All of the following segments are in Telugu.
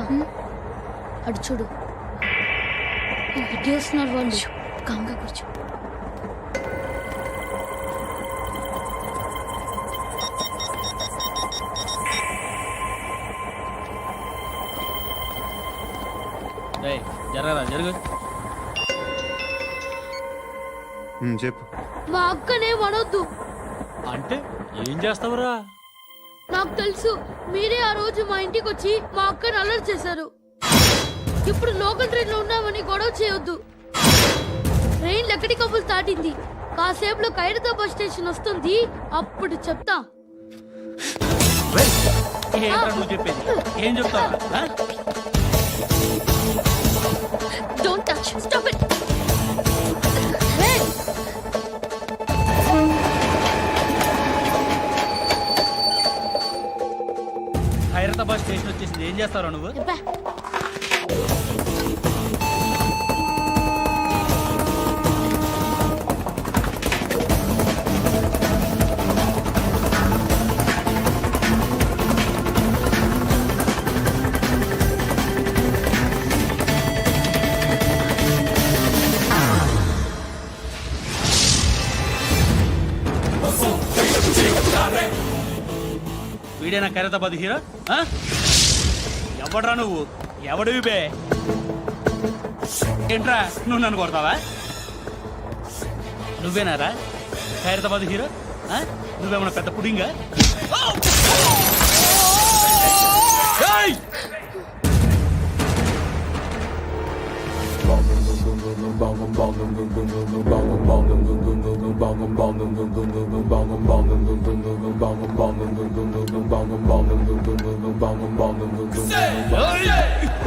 అక్క అటు చూడు. ఇటు వస్తున్నారు వాళ్ళు. కామ్గా కూర్చో. జరగరా జరుగు. చెప్పు. మా అక్కనే వడొద్దు అంటే ఏం చేస్తావురా? నాకు తెలుసు. మీరే ఆ రోజు మా ఇంటికి వచ్చి మా అక్కని అలర్ట్ చేశారు. ఇప్పుడు లోకల్ ట్రైన్లో ఉన్నామని గొడవ చేయొద్దు. ట్రైన్ లక్కడి కబుల్ దాటింది. కాసేపులో ఖైరతాబాద్ స్టేషన్ వస్తుంది. అప్పుడు చెప్తా. ఏం చెప్తావు don't touch stop it Hyderabad station వచ్చేసింది. ఏం చేస్తారా నువ్వు? చెప్పా వీడేనా ఖైరతాబాద్ హీరో ఎవడరా నువ్వు? ఎవడు బే? ఏంట్రా నువ్వు నన్ను కొడతావా? నువ్వేనారా? ఖైరతాబాద్ హీరో నువ్వేమన్నా పెద్ద పుడింగా? Say, oh yeah!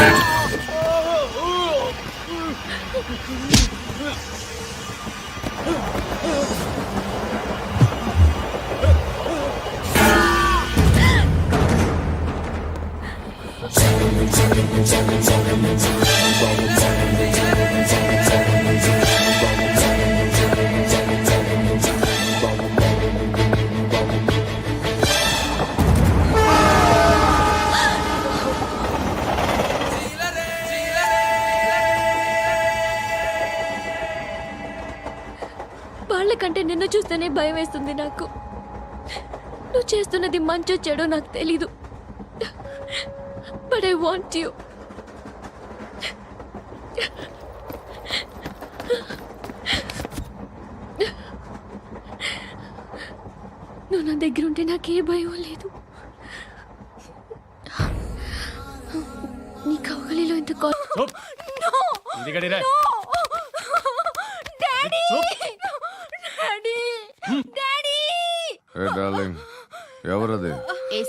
Yeah. వాళ్ళకంటే నిన్ను చూస్తేనే భయం వేస్తుంది నాకు. నువ్వు చేస్తున్నది మంచో చెడో నాకు తెలీదు. బట్ ఐ వాంట్ యూ నువ్వు నా దగ్గర ఉంటే నాకే భయం లేదు. నీ కౌగలిలో ఇంత కా- చూప్. ఇదిగడిరా. ఏ డార్లింగ్ ఎవరది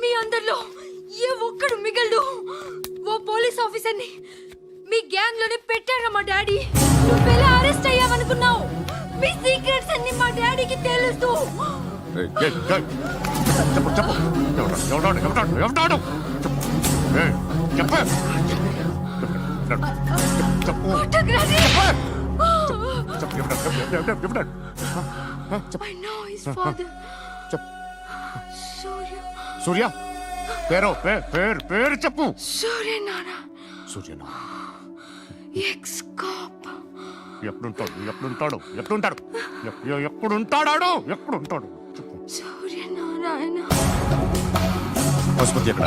మీ అందరిలో ఏ ఒక్కడు మిగలడు. ఓ పోలీస్ ఆఫీసర్ని మీ గ్యాంగ్లోనే పెట్టారా మా డాడీ? నువ్వెలా అరెస్ట్ అయ్యావనుకున్నావు? మీ సీక్రెట్స్ అన్ని మా డాడీకి తెలుసు. చెప్పు చెప్పు ఎవడా- ఎవడాడు ఎవడాడు ఎవడాడు చెప్పు. చెప్పు. చెప్పు. చెప్పు. చెప్పు ఫాదర్ చెప్పు. సూర్య. సూర్య పేరు పేరు పేరు పేరు చెప్పు. సూర్యనారాయణ సూర్యనా ఎక్స్ కాప్ ఎప్పుడుంటాడు? ఎప్పుడుంటాడు? ఎప్పుడుంటాడు? ఎప్- ఎప్పుడుంటాడాడు? ఎప్పుడుంటాడు? చెప్పు. సూర్యనారాయణ పశుపతి ఎక్కడ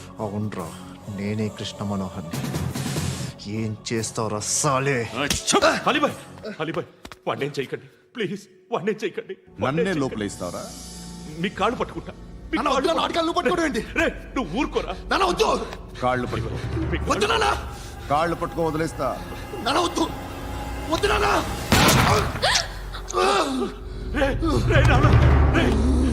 అవునరా నేనే కృష్ణ మనోహర్ని ఏం చేస్తావురా సాలే? అలీబాయ్ అలీబాయ్ వాడినేం చేయకండి. ప్లీజ్ వాడినేం చేయకండి. నన్నే లోపల ఇస్తావరా మీ కాళ్ళు పట్టుకుంటా. మీ నాన్న, కాళ్ళు వద్దు, నాన్న, అడగాలి, నువ్వు పట్టుకోవడం ఏంటి? రే నువ్వు ఊరుకోరా. నాన్న వద్దు! కాళ్ళు పట్టుకో. మీ కాళ్ళు- వద్దు నాన్న! కాళ్ళు పట్టుకో వదిలేస్తా. నాన్న వద్దు! వద్దు నాన్న! రే రే నాన్న! రే!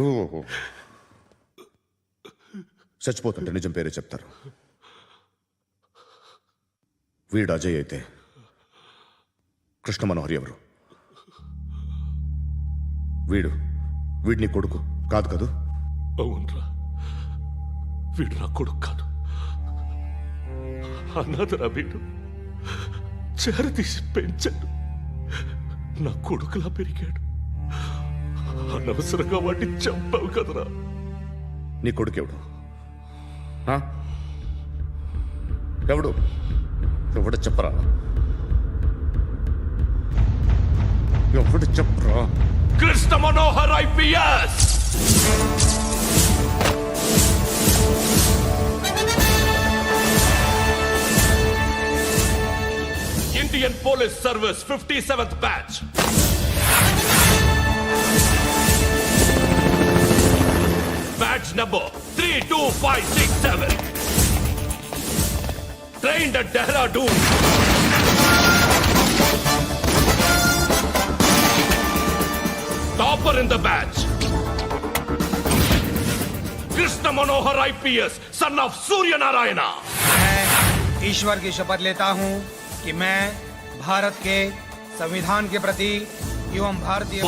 ఓహో. చచ్చిపోతుంటే నిజం పేరే చెప్తారు. వీడు అజయ్ అయితే కృష్ణ మనోహర్ ఎవరు? వీడు వీడిని కొడుకు కాదు కదూ? అవునరా. వీడు నా కొడుకు కాదు. అన్నదరా వీడు. చేరతీసి పెంచాడు. నా కొడుకులా పెరిగాడు. అనవసరంగా వాడిని చంపావు కదరా. నీ కొడుకు ఎవడు ఆ? ఎవడు? ఎవడు చెప్పరా? ఎవడు చెప్పరా? Krishna Manohar IPS! Indian police service fifty seventh batch! batch number three two five six seven trained at Dehradun topper in the batch Krishna Manohar IPS son of Suryanarayana मैं ईश्वर की शपथ लेता हूँ कि मैं भारत के संविधान के प्रति एवं भारतीय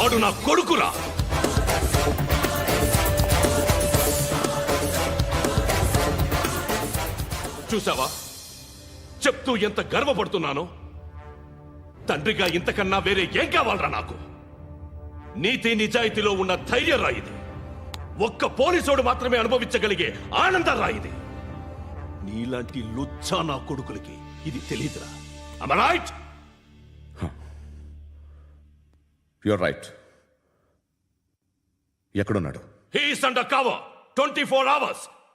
చూసావా చెప్తూ ఎంత గర్వపడుతున్నానో? తండ్రిగా ఇంతకన్నా వేరే ఏం కావాలరా నాకు? నీతి నిజాయితీలో ఉన్న ధైర్యం రా ఇది. ఒక్క పోలీసోడు మాత్రమే అనుభవించగలిగే ఆనందం రా ఇది. నీలాంటి లుచ్చా నా కొడుకులకి ఇది తెలియదురా రైట్ యువర్ రైట్ ఎక్కడున్నాడు? He's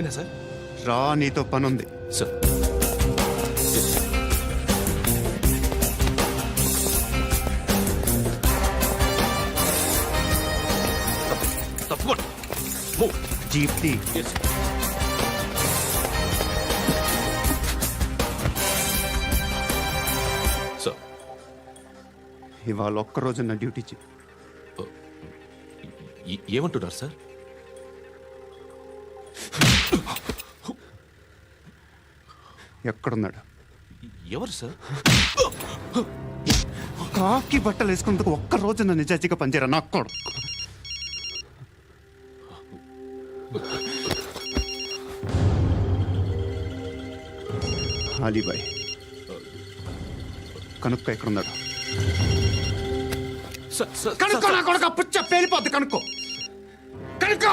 నేనా సార్. రా నీతో పని ఉంది సార్. తప్పకుండా. Move. జీప్ టీ Yes. సార్. ఇవాళ ఒక్క రోజు నా డ్యూటీ చే ఏ- ఏమంటున్నారు సార్? ఎక్కడున్నాడు? ఎవరు సార్? కాకి బట్టలు వేసుకున్నందుకు ఒక్క రోజు నా నిజాజీగా పనిచేయరా నా కొడుకు? అలీబాయ్ కనుక్క ఎక్కడున్నాడు? కనుక్కో నా కొడుకు పుచ్చ పేలిపోద్ది కనుక్కో. కనుక్కో!